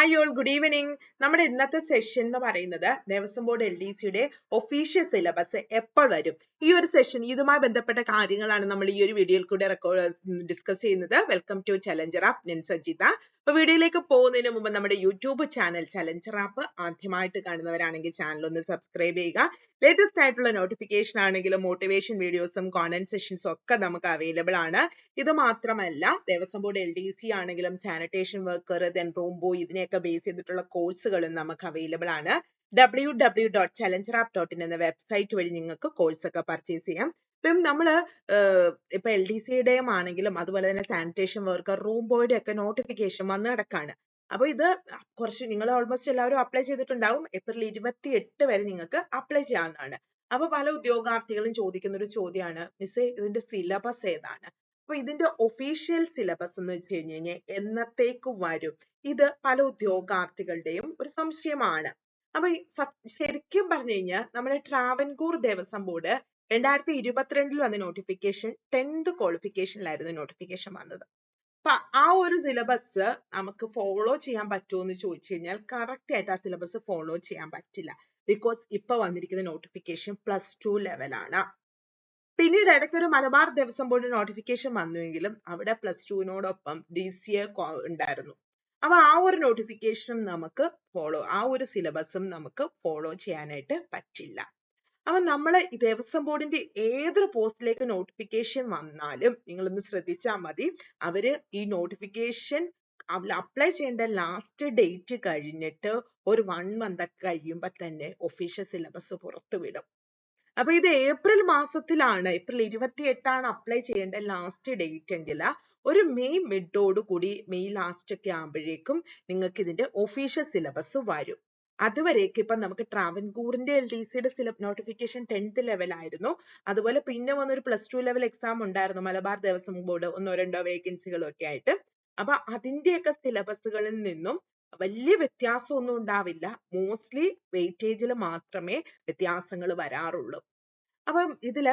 Hi all good evening നമ്മുടെ ഇന്നത്തെ session എന്ന് പറയുന്നത് ദേവസ്വം ബോർഡ് എൽ ഡി സിയുടെ ഒഫീഷ്യൽ സിലബസ് എപ്പോൾ വരും? ഈ ഒരു സെഷൻ ഇതുമായി ബന്ധപ്പെട്ട കാര്യങ്ങളാണ് നമ്മൾ ഈ ഒരു വീഡിയോയിൽ കൂടെ റെക്കോർഡ് ഡിസ്കസ് ചെയ്യുന്നത്. വെൽക്കം ടു ചലഞ്ചർ ആപ്പ് ഞാൻ സജിത. അപ്പൊ വീഡിയോയിലേക്ക് പോകുന്നതിന് മുമ്പ് നമ്മുടെ യൂട്യൂബ് ചാനൽ ചലഞ്ചർ ആപ്പ് ആദ്യമായിട്ട് കാണുന്നവരാണെങ്കിൽ ചാനൽ ഒന്ന് സബ്സ്ക്രൈബ് ചെയ്യുക. ലേറ്റസ്റ്റ് ആയിട്ടുള്ള നോട്ടിഫിക്കേഷൻ ആണെങ്കിലും മോട്ടിവേഷൻ വീഡിയോസും കോണ്ടന്റ് സെഷൻസും ഒക്കെ നമുക്ക് അവൈലബിൾ ആണ്. ഇത് മാത്രമല്ല Devaswom board L D C ആണെങ്കിലും sanitation worker then room boy ഇതിനെയൊക്കെ ബേസ് ചെയ്തിട്ടുള്ള കോഴ്സുകളും നമുക്ക് അവൈലബിൾ ആണ്. W W dot challenger app dot in എന്ന വെബ്സൈറ്റ് വഴി നിങ്ങൾക്ക് കോഴ്സ് ഒക്കെ പർച്ചേസ് ചെയ്യാം. ഇപ്പം നമ്മൾ ഇപ്പൊ എൽ ഡി സിയുടെയും ആണെങ്കിലും അതുപോലെ തന്നെ സാനിറ്റേഷൻ വർക്കർ റൂം ബോയുടെ ഒക്കെ നോട്ടിഫിക്കേഷൻ വന്ന് കിടക്കാണ്. അപ്പോൾ ഇത് കുറച്ച് നിങ്ങൾ ഓൾമോസ്റ്റ് എല്ലാവരും അപ്ലൈ ചെയ്തിട്ടുണ്ടാവും. ഏപ്രിൽ ഇരുപത്തി എട്ട് വരെ നിങ്ങൾക്ക് അപ്ലൈ ചെയ്യാവുന്നതാണ്. അപ്പൊ പല ഉദ്യോഗാർത്ഥികളും ചോദിക്കുന്ന ഒരു ചോദ്യമാണ് മിസ്സേ ഇതിന്റെ സിലബസ് ഏതാണ്? അപ്പൊ ഇതിന്റെ ഒഫീഷ്യൽ സിലബസ് എന്ന് വെച്ച് കഴിഞ്ഞ് കഴിഞ്ഞാൽ എന്നത്തേക്ക് വരും? ഇത് പല ഉദ്യോഗാർത്ഥികളുടെയും ഒരു സംശയമാണ്. അപ്പൊ ശരിക്കും പറഞ്ഞു കഴിഞ്ഞാൽ നമ്മുടെ ട്രാവൻകൂർ ദേവസ്വം ബോർഡ് രണ്ടായിരത്തി ഇരുപത്തിരണ്ടിൽ വന്ന നോട്ടിഫിക്കേഷൻ ടെൻത്ത് ക്വാളിഫിക്കേഷനിലായിരുന്നു നോട്ടിഫിക്കേഷൻ വന്നത്. അപ്പൊ ആ ഒരു സിലബസ് നമുക്ക് ഫോളോ ചെയ്യാൻ പറ്റുമോ എന്ന് ചോദിച്ചു കഴിഞ്ഞാൽ കറക്റ്റ് ആയിട്ട് ആ സിലബസ് ഫോളോ ചെയ്യാൻ പറ്റില്ല. ബിക്കോസ് ഇപ്പൊ വന്നിരിക്കുന്ന നോട്ടിഫിക്കേഷൻ പ്ലസ് ടു ലെവലാണ് പിന്നീട് ഇടയ്ക്ക് ഒരു മലബാർ ദേവസ്വം ബോർഡ് നോട്ടിഫിക്കേഷൻ വന്നുവെങ്കിലും അവിടെ പ്ലസ് ടുവിനോടൊപ്പം ഡി സി എ ഉണ്ടായിരുന്നു. അപ്പൊ ആ ഒരു നോട്ടിഫിക്കേഷനും നമുക്ക് ഫോളോ ആ ഒരു സിലബസും നമുക്ക് ഫോളോ ചെയ്യാനായിട്ട് പറ്റില്ല. അപ്പൊ നമ്മൾ ദേവസ്വം ബോർഡിന്റെ ഏതൊരു പോസ്റ്റിലേക്ക് നോട്ടിഫിക്കേഷൻ വന്നാലും നിങ്ങളൊന്ന് ശ്രദ്ധിച്ചാൽ മതി. അവർ ഈ നോട്ടിഫിക്കേഷൻ അപ്ലൈ ചെയ്യേണ്ട ലാസ്റ്റ് ഡേറ്റ് കഴിഞ്ഞിട്ട് ഒരു വൺ മന്ത് ഒക്കെ കഴിയുമ്പോൾ തന്നെ ഒഫീഷ്യൽ സിലബസ് പുറത്തു വിടും. അപ്പൊ ഇത് ഏപ്രിൽ മാസത്തിലാണ് ഏപ്രിൽ ഇരുപത്തി എട്ടാണ് അപ്ലൈ ചെയ്യേണ്ട ലാസ്റ്റ് ഡേറ്റ് എങ്കിൽ ഒരു മെയ് മിഡോടുകൂടി മെയ് ലാസ്റ്റ് ഒക്കെ ആകുമ്പോഴേക്കും നിങ്ങൾക്ക് ഇതിന്റെ ഒഫീഷ്യൽ സിലബസ് വരും. അതുവരേക്ക് ഇപ്പൊ നമുക്ക് ട്രാവൻകൂറിന്റെ എൽ ഡി സിയുടെ സിലബ് നോട്ടിഫിക്കേഷൻ ടെൻത്ത് ലെവൽ ആയിരുന്നു. അതുപോലെ പിന്നെ വന്നൊരു പ്ലസ് ടു ലെവൽ എക്സാം ഉണ്ടായിരുന്നു. മലബാർ ദേവസ്വം ബോർഡ് ഒന്നോ രണ്ടോ വേക്കൻസികളും ഒക്കെ ആയിട്ട്. അപ്പൊ അതിന്റെയൊക്കെ സിലബസുകളിൽ നിന്നും വലിയ വ്യത്യാസമൊന്നും ഉണ്ടാവില്ല. മോസ്റ്റ്ലി വെയിറ്റേജിൽ മാത്രമേ വ്യത്യാസങ്ങൾ വരാറുള്ളൂ. അപ്പം ഇതിൽ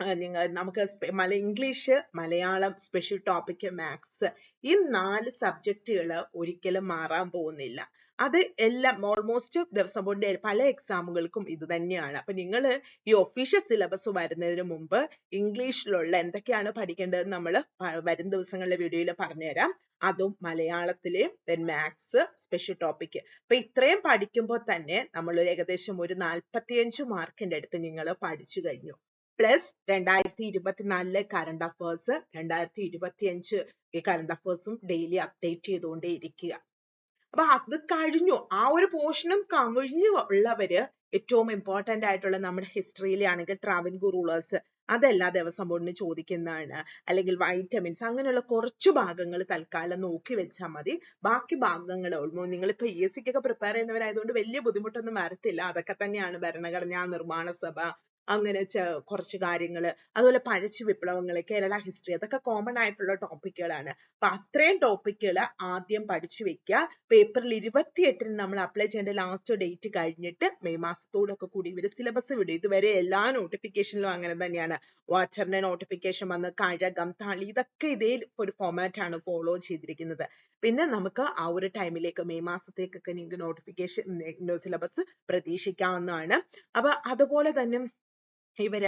നമുക്ക് മല English Malayalam special topic maths ഈ നാല് സബ്ജക്റ്റുകൾ ഒരിക്കലും മാറാൻ പോകുന്നില്ല. അത് എല്ലാം ഓൾമോസ്റ്റ് ദിവസം കൊണ്ട് പല എക്സാമുകൾക്കും ഇത് തന്നെയാണ്. അപ്പൊ നിങ്ങൾ ഈ ഒഫീഷ്യൽ സിലബസ് വരുന്നതിന് മുമ്പ് ഇംഗ്ലീഷിലുള്ള എന്തൊക്കെയാണ് പഠിക്കേണ്ടതെന്ന് നമ്മൾ വരും ദിവസങ്ങളിലെ വീഡിയോയിൽ പറഞ്ഞുതരാം. അതും മലയാളത്തിലെ ദെൻ മാത്സ് സ്പെഷ്യൽ ടോപ്പിക് അപ്പൊ ഇത്രയും പഠിക്കുമ്പോൾ തന്നെ നമ്മൾ ഏകദേശം ഒരു നാൽപ്പത്തിയഞ്ച് മാർക്കിന്റെ അടുത്ത് നിങ്ങൾ പഠിച്ചു കഴിഞ്ഞു. പ്ലസ് രണ്ടായിരത്തി ഇരുപത്തിനാലിലെ കറണ്ട് അഫേഴ്സ് രണ്ടായിരത്തി ഇരുപത്തി അഞ്ച് ഈ കറണ്ട് അഫേഴ്സും ഡെയിലി അപ്ഡേറ്റ് ചെയ്തുകൊണ്ടേ ഇരിക്കുക. അപ്പൊ അത് കഴിഞ്ഞു. ആ ഒരു പോർഷനും കഴിഞ്ഞു ഉള്ളവര് ഏറ്റവും ഇമ്പോർട്ടന്റ് ആയിട്ടുള്ള നമ്മുടെ ഹിസ്റ്ററിയിലെ ആണെങ്കിൽ ട്രാവൻകൂർ റൂളേഴ്സ് അതെല്ലാ ദിവസം ബോർഡിന് ചോദിക്കുന്നതാണ്. അല്ലെങ്കിൽ വൈറ്റമിൻസ് അങ്ങനെയുള്ള കുറച്ച് ഭാഗങ്ങൾ തൽക്കാലം നോക്കി വെച്ചാൽ മതി. ബാക്കി ഭാഗങ്ങൾ നിങ്ങളിപ്പോ പി എസ് സിക്കൊക്കെ പ്രിപ്പയർ ചെയ്യുന്നവരായതുകൊണ്ട് വലിയ ബുദ്ധിമുട്ടൊന്നും വരത്തില്ല. അതൊക്കെ തന്നെയാണ് ഭരണഘടനാ നിർമ്മാണ സഭ. അങ്ങനെ കുറച്ച് കാര്യങ്ങൾ അതുപോലെ പഴച്ചു വിപ്ലവങ്ങൾ കേരള ഹിസ്റ്ററി അതൊക്കെ കോമൺ ആയിട്ടുള്ള ടോപ്പിക്കുകളാണ് അപ്പൊ അത്രയും ടോപ്പിക്കുകൾ ആദ്യം പഠിച്ചു വെക്കുക ഏപ്രിൽ ഇരുപത്തി എട്ടിന് നമ്മൾ അപ്ലൈ ചെയ്യേണ്ട ലാസ്റ്റ് ഡേറ്റ് കഴിഞ്ഞിട്ട് മെയ് മാസത്തോടൊക്കെ കൂടി ഇവർ സിലബസ് വിടും. ഇതുവരെ എല്ലാ നോട്ടിഫിക്കേഷനിലും അങ്ങനെ തന്നെയാണ്. വാച്ചറിന്റെ നോട്ടിഫിക്കേഷൻ വന്ന് കഴകം താളി ഇതൊക്കെ ഇതേ ഒരു ഫോമാറ്റ് ആണ് ഫോളോ ചെയ്തിരിക്കുന്നത്. പിന്നെ നമുക്ക് ആ ഒരു ടൈമിലേക്ക് മെയ് മാസത്തേക്കൊക്കെ നിങ്ങൾക്ക് നോട്ടിഫിക്കേഷൻ സിലബസ് പ്രതീക്ഷിക്കാവുന്നതാണ്. അപ്പൊ അതുപോലെ തന്നെ ഇവർ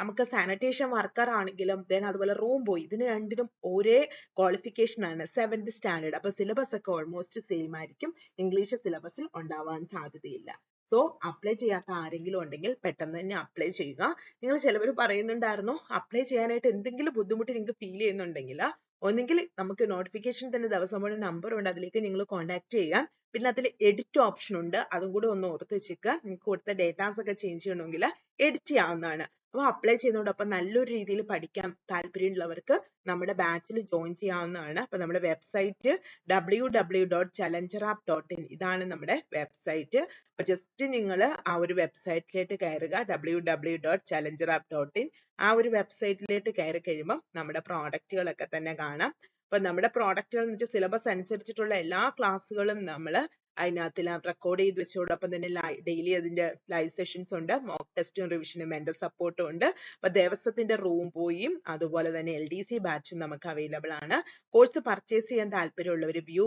നമുക്ക് സാനിറ്റേഷൻ വർക്കർ ആണെങ്കിലും ദെൻ അതുപോലെ റൂം ബോയ് ഇതിന് രണ്ടിനും ഒരേ ക്വാളിഫിക്കേഷൻ ആണ്. സെവൻത് സ്റ്റാൻഡേർഡ് അപ്പൊ സിലബസ് ഒക്കെ ഓൾമോസ്റ്റ് സെയിം ആയിരിക്കും. ഇംഗ്ലീഷ് സിലബസിൽ ഉണ്ടാവാൻ സാധ്യതയില്ല. സോ അപ്ലൈ ചെയ്യാത്ത ആരെങ്കിലും ഉണ്ടെങ്കിൽ പെട്ടെന്ന് തന്നെ അപ്ലൈ ചെയ്യുക. നിങ്ങൾ ചിലവർ പറയുന്നുണ്ടായിരുന്നു അപ്ലൈ ചെയ്യാനായിട്ട് എന്തെങ്കിലും ബുദ്ധിമുട്ട് നിങ്ങൾക്ക് ഫീൽ ചെയ്യുന്നുണ്ടെങ്കിൽ ഒന്നെങ്കിൽ നമുക്ക് നോട്ടിഫിക്കേഷൻ തന്നെ ദിവസം മുഴുവൻ നമ്പർ ഉണ്ട് അതിലേക്ക് നിങ്ങൾ കോൺടാക്ട് ചെയ്യുക. പിന്നെ അതിൽ എഡിറ്റ് ഓപ്ഷൻ ഉണ്ട്. അതും കൂടി ഒന്ന് ഓർത്ത് വെച്ചേക്കുക. നിങ്ങൾക്ക് കൊടുത്ത ഡേറ്റാസ് ഒക്കെ ചേഞ്ച് ചെയ്യണമെങ്കിൽ എഡിറ്റ് ചെയ്യാവുന്നതാണ്. അപ്പോൾ അപ്ലൈ ചെയ്യുന്നതോടൊപ്പം നല്ലൊരു രീതിയിൽ പഠിക്കാൻ താല്പര്യമുള്ളവർക്ക് നമ്മുടെ ബാച്ചിൽ ജോയിൻ ചെയ്യാവുന്നതാണ്. അപ്പോൾ നമ്മുടെ website W W dot challenger app dot in ഇതാണ് നമ്മുടെ വെബ്സൈറ്റ് അപ്പോൾ ജസ്റ്റ് നിങ്ങൾ ആ ഒരു വെബ്സൈറ്റിലേക്ക് കയറുക. W W dot challenger app dot in ആ ഒരു വെബ്സൈറ്റിലേക്ക് കയറി കഴിയുമ്പോൾ നമ്മുടെ പ്രോഡക്റ്റുകളൊക്കെ തന്നെ കാണാം. അപ്പൊ നമ്മുടെ പ്രോഡക്റ്റുകൾ എന്ന് വെച്ചാൽ സിലബസ് അനുസരിച്ചിട്ടുള്ള എല്ലാ ക്ലാസ്സുകളും നമ്മൾ അതിനകത്ത് റെക്കോർഡ് ചെയ്ത് വെച്ചതോടൊപ്പം തന്നെ ഡെയിലി അതിന്റെ ലൈവ് സെഷൻസ് ഉണ്ട്. മോക്ക് ടെസ്റ്റും റിവിഷനും മെന്റർ സപ്പോർട്ടും ഉണ്ട്. അപ്പൊ ദേവസ്വത്തിന്റെ റൂം പോയും അതുപോലെ തന്നെ എൽ ഡി സി ബാച്ചും നമുക്ക് അവൈലബിൾ ആണ്. കോഴ്സ് പർച്ചേസ് ചെയ്യാൻ താല്പര്യമുള്ളവർ view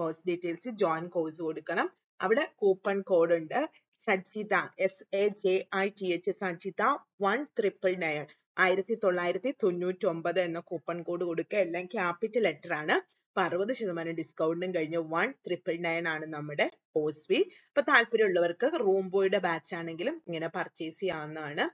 course details join course കൊടുക്കണം. അവിടെ കൂപ്പൺ കോഡ് ഉണ്ട്. Sajitha S A J I T H Sajitha one triple nine ആയിരത്തി തൊള്ളായിരത്തി തൊണ്ണൂറ്റി ഒമ്പത് എന്ന കൂപ്പൺ കോഡ് കൊടുക്കുക. എല്ലാം ക്യാപിറ്റൽ ലെറ്റർ ആണ്. അപ്പൊ അറുപത് ശതമാനം ഡിസ്കൗണ്ടും കഴിഞ്ഞ് വൺ ട്രിപ്പിൾ നയൻ ആണ് നമ്മുടെ ഫീ അപ്പൊ താല്പര്യമുള്ളവർക്ക് റൂം ബോയുടെ ബാച്ച് ആണെങ്കിലും ഇങ്ങനെ പർച്ചേസ് ചെയ്യാവുന്നതാണ്.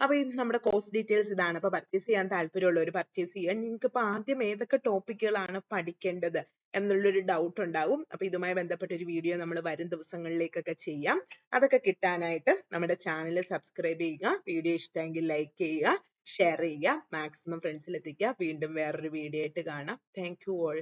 അപ്പൊ ഇത് നമ്മുടെ കോഴ്സ് ഡീറ്റെയിൽസ് ഇതാണ്. അപ്പൊ പർച്ചേസ് ചെയ്യാൻ താല്പര്യമുള്ളവർ പർച്ചേസ് ചെയ്യാൻ നിങ്ങൾക്ക് ഇപ്പൊ ആദ്യം ഏതൊക്കെ ടോപ്പിക്കുകളാണ് പഠിക്കേണ്ടത്? എന്നുള്ളൊരു ഡൗട്ട് ഉണ്ടാവും. അപ്പൊ ഇതുമായി ബന്ധപ്പെട്ട ഒരു വീഡിയോ നമ്മൾ വരും ദിവസങ്ങളിലേക്കൊക്കെ ചെയ്യാം. അതൊക്കെ കിട്ടാനായിട്ട് നമ്മുടെ ചാനൽ സബ്സ്ക്രൈബ് ചെയ്യുക. വീഡിയോ ഇഷ്ടമെങ്കിൽ ലൈക്ക് ചെയ്യുക ഷെയർ ചെയ്യുക മാക്സിമം ഫ്രണ്ട്സിൽ എത്തിക്കുക. വീണ്ടും വേറൊരു വീഡിയോ ആയിട്ട് കാണാം. Thank you all